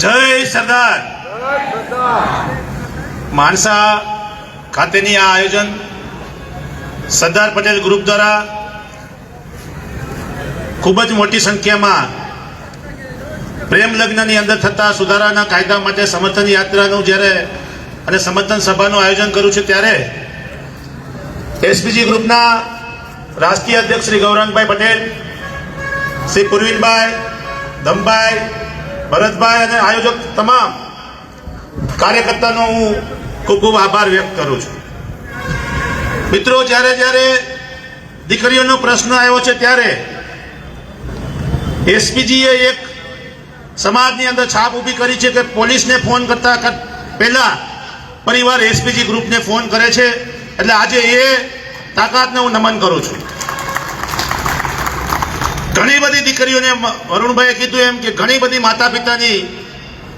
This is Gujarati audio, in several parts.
જય સરદાર. માણસા ખાતેની આ આયોજન સરદાર પટેલ ગ્રુપ દ્વારા ખૂબ જ મોટી સંખ્યામાં પ્રેમ લગ્નની અંદર થતા સુધારાના કાયદા માટે સમર્થન યાત્રાનું જ્યારે અને સમર્થન સભાનું આયોજન કરું છું ત્યારે એસપીજી ગ્રુપના રાષ્ટ્રીય અધ્યક્ષ શ્રી ગૌરંગભાઈ પટેલ, શ્રી પુરવીનભાઈ, ધમભાઈ ભરતભાઈ અને આયોજક તમામ કાર્યકર્તાનો હું ખૂબ ખૂબ આભાર વ્યક્ત કરું છું. મિત્રો, જ્યારે જ્યારે દીકરીઓનો પ્રશ્ન આવ્યો છે ત્યારે એસપીજીએ એક સમાજની અંદર છાપ ઊભી કરી છે કે પોલીસને ફોન કરતા પહેલાં પરિવાર એસપીજી ગ્રુપને ફોન કરે છે. એટલે આજે એ તાકાતને હું નમન કરું છું. ઘણી બધી દીકરીઓને અરુણભાઈએ કીધું એમ કે ઘણી બધી માતા પિતાની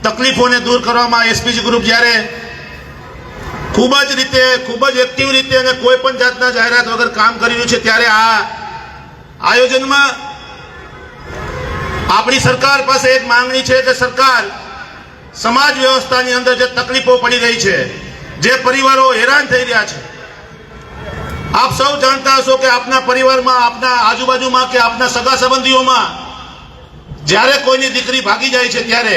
તકલીફોને દૂર કરવામાં એસપીજી ગ્રુપ જ્યારે ખૂબ જ રીતે, ખૂબ જ એક્ટિવ રીતે અને કોઈ પણ જાતના જાહેરાત વગર કામ કરી રહ્યું છે, ત્યારે આ આયોજનમાં આપણી સરકાર પાસે એક માંગણી છે કે સરકાર સમાજ વ્યવસ્થાની અંદર જે તકલીફો પડી રહી છે, જે પરિવારો હેરાન થઈ રહ્યા છે આપ સૌ જાણતા હશો કે આપના પરિવારમાં, આપના આજુબાજુમાં કે આપના સગા સંબંધીઓમાં જ્યારે કોઈની દીકરી ભાગી જાય છે ત્યારે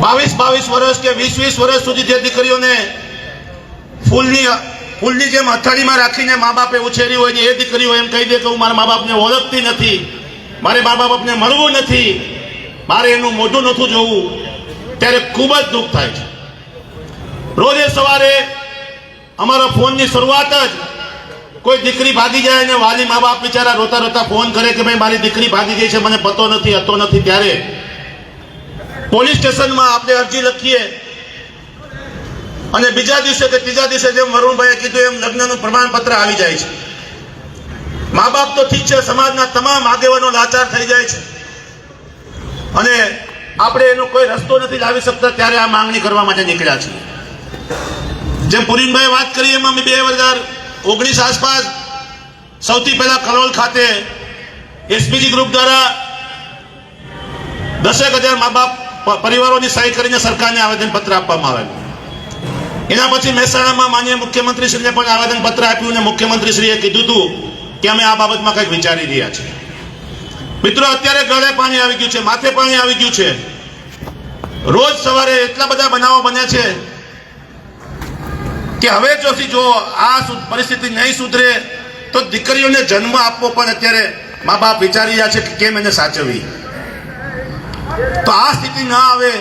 બાવીસ બાવીસ વર્ષ કે વીસ વીસ વર્ષ સુધી જે દીકરીઓને ફૂલની ફૂલની જેમ હથાળીમાં રાખીને મા બાપે ઉછેરી હોય ને એ દીકરીઓ એમ કહી દે કે હું મારા મા બાપને ઓળખતી નથી, મારે મા બાપને મળવું નથી, મારે એનું મોઢું નહોતું જોવું, ત્યારે ખૂબ જ દુઃખ થાય છે. રોજે સવારે અમારા ફોનની શરૂઆત જ. કોઈ દીકરી ભાગી જાય અને વાલી મા બાપ બિચારા રોતા રોતા ફોન કરે કે ભાઈ, મારી દીકરી ભાગી ગઈ છે, મને પતો નથી હતો નથી, ત્યારે પોલીસ સ્ટેશનમાં આપણે અરજી લખીએ. અને બીજા દિવસે કે ત્રીજા દિવસે જેમ વરુણભાઈએ કીધું એમ લગ્નનું પ્રમાણપત્ર આવી જાય છે. મા બાપ તો ઠીક છે, સમાજના તમામ આગેવાનો લાચાર થઈ જાય છે. અને આપણે એનો કોઈ રસ્તો નથી લાવી શકતા, ત્યારે આ માંગણી કરવા માટે નીકળ્યા છીએ. જેમ પુરીનભાઈ વાત કરી, એમાં અમે બે હજાર ઓગણીસ આસપાસ સૌથી પહેલા કલોલ ખાતે એસપીજી ગ્રુપ દ્વારા દસેક હજાર મા બાપ પરિવારોની સહી કરીને સરકારને આવેદનપત્ર આપવામાં આવેલું. એના પછી મહેસાણામાં માન્ય મુખ્યમંત્રીશ્રીને પણ આવેદનપત્ર આપ્યું અને મુખ્યમંત્રીશ્રીએ કીધું હતું કે અમે આ બાબતમાં કંઈક વિચારી રહ્યા છીએ. મિત્રો, અત્યારે ગળે પાણી આવી ગયું છે, માથે પાણી આવી ગયું છે. રોજ સવારે એટલા બધા બનાવો બને છે કે હવે જોથી જો આ પરિસ્થિતિ નહીં સુધરે, તો દીકરીઓને જન્મ આપવો પણ અત્યારે મા બાપ વિચારી રહ્યા છે કે કેમ એને સાચવવી. તો આ સ્થિતિ ના આવે,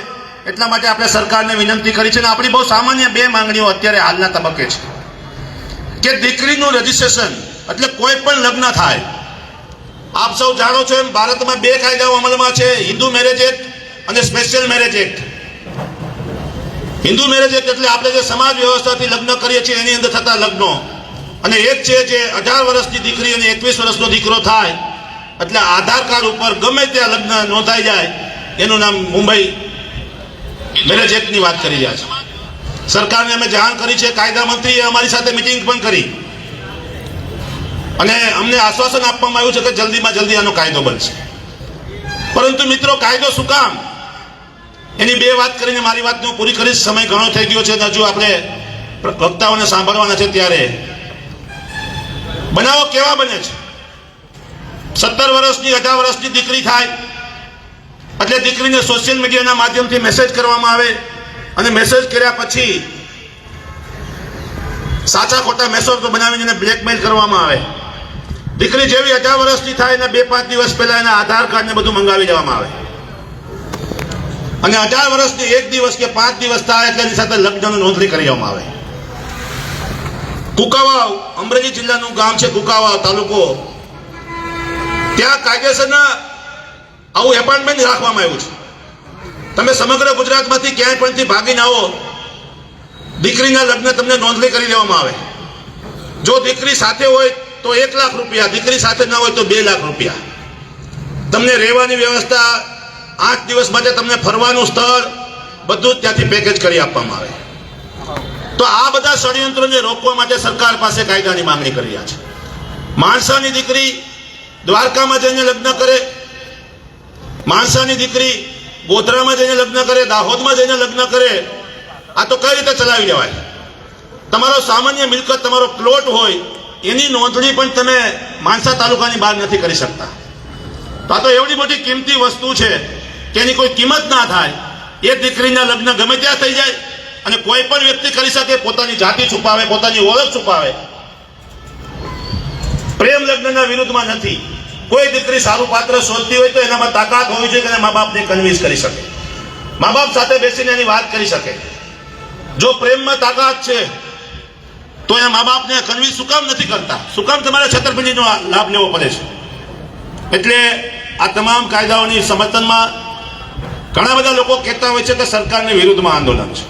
એટલા માટે આપણે સરકારને વિનંતી કરી છે અને આપણી બહુ સામાન્ય બે માંગણીઓ અત્યારે હાલના તબક્કે છે. કે દીકરીનું રજીસ્ટ્રેશન, એટલે કોઈ પણ લગ્ન થાય. આપ સૌ જાણો છો એમ ભારતમાં બે કાયદાઓ અમલમાં છે, હિન્દુ મેરેજ એક્ટ અને Special Marriage Act. Hindu Marriage Act એટલે આપણે જે સમાજ વ્યવસ્થાથી લગ્ન કરીએ છીએ, એની અંદર થતા લગ્નો. અને એક છે જે અઢાર વર્ષની દીકરી અને એકવીસ વર્ષનો દીકરો થાય, એટલે આધાર કાર્ડ ઉપર ગમે ત્યાં લગ્ન નોંધાઈ જાય, એનું નામ મુંબઈ મેરેજ એક્ટની વાત કરી રહ્યા છે. સરકારને અમે જાણ કરી છે, કાયદા મંત્રીએ અમારી સાથે મિટિંગ પણ કરી. અને અમને આશ્વાસન આપવામાં આવ્યું છે કે જલ્દીમાં જલ્દી આનો કાયદો બનશે. પરંતુ મિત્રો, કાયદો શું કામ? એની બે વાત કરીને મારી વાત હું પૂરી કરીશ. સમય ઘણો થઈ ગયો છે હજુ આપણે વક્તાઓને સાંભળવાના છે ત્યારે. બનાવો કેવા બને છે? સત્તર વર્ષની, અઢાર વર્ષની દીકરી થાય, એટલે દીકરીને સોશિયલ મીડિયાના માધ્યમથી મેસેજ કરવામાં આવે અને મેસેજ કર્યા પછી સાચા ખોટા મેસેજ બનાવીને એને બ્લેકમેલ કરવામાં આવે. દીકરી જેવી અઢાર વર્ષની થાય એના બે પાંચ દિવસ પહેલાં એના આધાર કાર્ડને બધું મંગાવી દેવામાં આવે. અને અઢાર વર્ષની એક દિવસ કે પાંચ દિવસ થાય એટલે એની સાથે લગ્નની નોંધણી કરી આવે. કુકાવાવ, અમરેલી જિલ્લાનું ગામ છે કુકાવાવ તાલુકો. ત્યાં કાયદેસરના આવું એપાર્ટમેન્ટ રાખવામાં આવ્યું છે. તમે સમગ્ર ગુજરાતમાંથી ક્યાંય પણથી ભાગીને આવો, દીકરીના લગ્ન તમને નોંધણી કરી દેવામાં આવે. જો દીકરી સાથે હોય તો એક લાખ રૂપિયા, દીકરી સાથે ના હોય તો બે લાખ રૂપિયા. તમને રહેવાની વ્યવસ્થા આઠ દિવસ માટે તમને ફરવાનું સ્થળ બધું જ ત્યાંથી પેકેજ કરી આપવામાં આવે. તો આ બધા ષડયંત્રોને રોકવા માટે સરકાર પાસે કાયદાની માંગણી કરી છે. માણસાની દીકરી દ્વારકામાં જઈને લગ્ન કરે, માણસાની દીકરી ગોધરામાં જઈને લગ્ન કરે, દાહોદમાં જઈને લગ્ન કરે, આ તો કઈ રીતે ચલાવી લેવાય? તમારો સામાન્ય મિલકત, તમારો પ્લોટ હોય, એની નોંધણી પણ તમે માનસા તાલુકાની બહાર નથી કરી શકતા. તો આ તો એવડી મોટી કિંમતી વસ્તુ છે. એની કોઈ કિંમત ના થાય, એ દીકરીના લગ્ન ગમે ત્યાં થઈ જાય અને કોઈ પણ વ્યક્તિ કરી શકે પોતાની જાતિ છુપાવે, પોતાની ઓળખ છુપાવે. પ્રેમ લગ્નના વિરુદ્ધમાં નથી. કોઈ દીકરી સારું પાત્ર શોધતી હોય તો એનામાં તાકાત હોવી જોઈએ કે મા બાપને કન્વિન્સ કરી શકે. મા બાપ સાથે બેસીને એની વાત કરી શકે. જો પ્રેમમાં તાકાત છે, તો એના મા બાપને કન્વિન્સ શું કામ નથી કરતા? શું કામ તમારે છત્રપતિનો લાભ લેવો પડે છે? એટલે આ તમામ કાયદાઓની સમર્થનમાં ઘણા બધા લોકો કહેતા હોય છે કે સરકારની વિરુદ્ધમાં આંદોલન છે.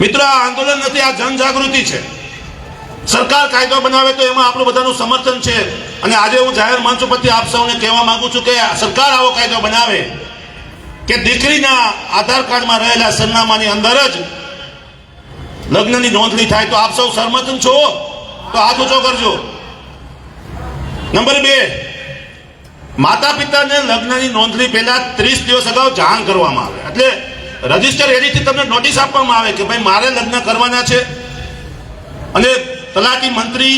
મિત્રો, આ આંદોલન નથી, આ જનજાગૃતિ છે. સરકાર કાયદો બનાવે તો એમાં આપણું બધાનું સમર્થન છે. અને આજે હું જાહેર મંચ ઉપરથી આપ સૌને કહેવા માંગુ છું કે સરકાર આવો કાયદો બનાવે કે દીકરીના આધાર કાર્ડમાં રહેલા સરનામાની અંદર જ લગ્નની નોંધણી થાય તો આપ સૌ સમર્થન છો? તો હાથ ઊંચો કરજો. નંબર બે માતા પિતાને લગ્નની નોંધણી પહેલા ત્રીસ દિવસ અગાઉ જાણ કરવામાં આવે. એટલે રજિસ્ટર એડીથી તમને નોટિસ આપવામાં આવે કે ભાઈ મારે લગ્ન કરવાના છે. અને તલાટી મંત્રી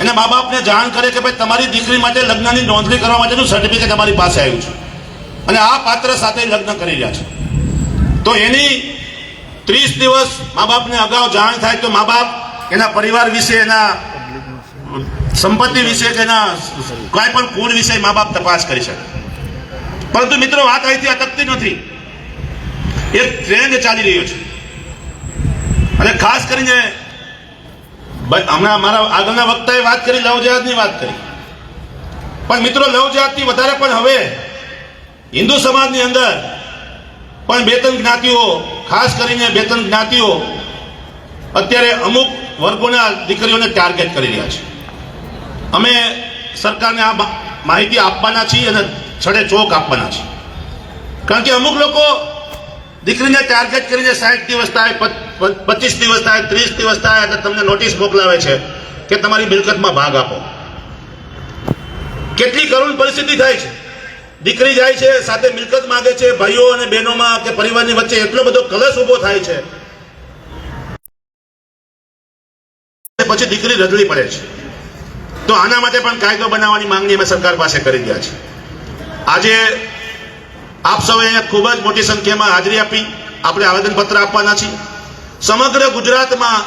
એના મા બાપને જાણ કરે કે ભાઈ તમારી દીકરી માટે લગ્નની નોંધણી કરવા માટેનું સર્ટિફિકેટ અમારી પાસે આવ્યું છે. અને આ પાત્ર સાથે લગ્ન કરી રહ્યા છે. તો એની ત્રીસ દિવસ મા બાપને અગાઉ જાણ થાય તો મા બાપ એના પરિવાર વિશે, એના સંપત્તિ વિશે કે ના, કોઈ પણ કુળ વિશે મા બાપ તપાસ કરી શકે. પરંતુ મિત્રો, વાત અહીંથી અટકતી નથી. એક ટ્રેન્ડ ચાલી રહ્યો છે. અને ખાસ કરીને હમણાં મારા આગળના વક્તાએ વાત કરી, લવ વાત કરી. પણ મિત્રો, લવ વધારે પણ હવે હિન્દુ સમાજની અંદર પણ બે ત્રણ જ્ઞાતિઓ, ખાસ કરીને બે ત્રણ જ્ઞાતિઓ અત્યારે અમુક વર્ગોના દીકરીઓને ટાર્ગેટ કરી રહ્યા છે. અમે સરકારને આ માહિતી આપવાના છીએ અને છડે ચોક આપવાના છીએ. કારણ કે અમુક લોકો દીકરીને ટાર્ગેટ કરીને સાઠ દિવસ થાય પચીસ દિવસ થાય, ત્રીસ દિવસ થાય અને તમને નોટિસ મોકલાવે છે કે તમારી મિલકતમાં ભાગ આપો. કેટલી કરુણ પરિસ્થિતિ થાય છે. દીકરી જાય છે, સાથે મિલકત માગે છે, ભાઈઓ અને બહેનોમાં કે પરિવારની વચ્ચે એટલો બધો કલશ ઊભો થાય છે. પછી દીકરી રજળી પડે છે. તો આના માટે પણ કાયદો બનાવવાની માંગણી અમે સરકાર પાસે કરી રહ્યા છે આજે આપ સૌએ ખૂબ જ મોટી સંખ્યામાં હાજરી આપી, આપણે આવેદનપત્ર આપવાના છીએ. સમગ્ર ગુજરાતમાં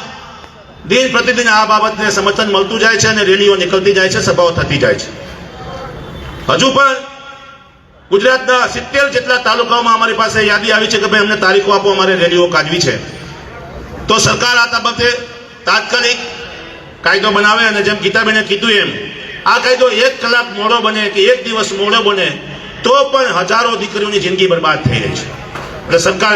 દિન પ્રતિદિન આ બાબતને સમર્થન મળતું જાય છે અને રેલીઓ નીકળતી જાય છે, સભાઓ થતી જાય છે. હજુ પણ ગુજરાતના સિત્તેર જેટલા તાલુકાઓમાં અમારી પાસે યાદી આવી છે કે ભાઈ અમને તારીખો આપો, અમારે રેલીઓ કાઢવી છે. તો સરકાર આ બાબતે તાત્કાલિક કાયદો બનાવે અને જેમ ગીતાબેને કીધું એમ, આ કાયદો એક કલાક મોડો બને કે એક દિવસ મોડો બને, તો પણ હજારો દીકરીઓની જિંદગી બરબાદ થઈ રહી છે. એટલે સરકાર